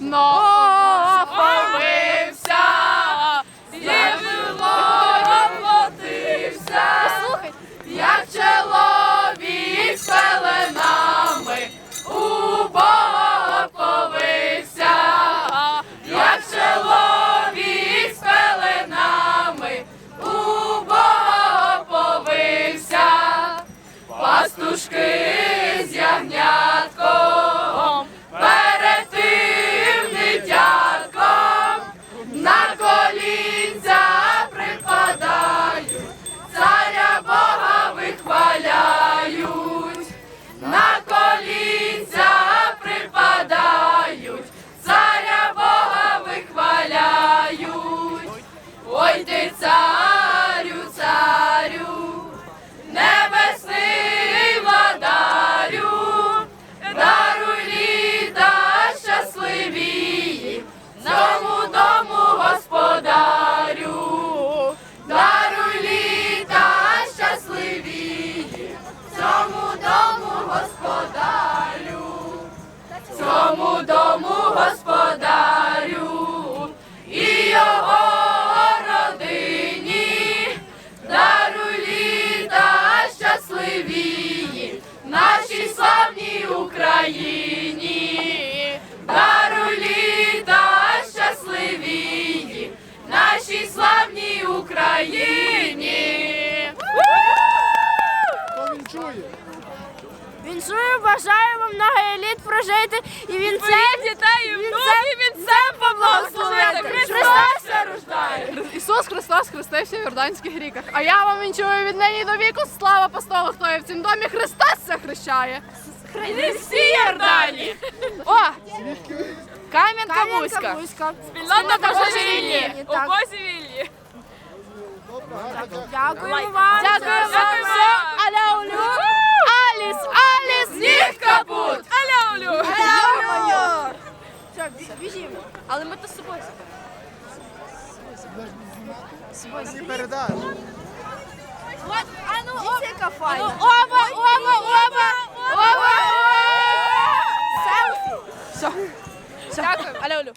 No. Україні, даруй літа щасливії, нашій славній Україні. Він чує? Віншую, бажаю вам много еліт прожити і він це дітей і він сам поблагословити. Христос рождає. Ісус Христос хрестився в Йорданських ріках. А я вам вінчую від нині до віку слава апостолу, хто є в цім домі Христос ся Не всі Йордані. О! Кам'янка. Кам'янка-Бузька. Спільнота Божевільні. Так. Божевільні. Добре, гарно, дякую. Дякуємо вам. Дякую вам. Все. Аляулю. Аліс, Аліс, ніг капут. Аляулю. Дякую. Все, біжімо. Але ми то з собою. А ну, яка файна. Оба, оба, оба. Селфі. Все. Дякую. Аляулю.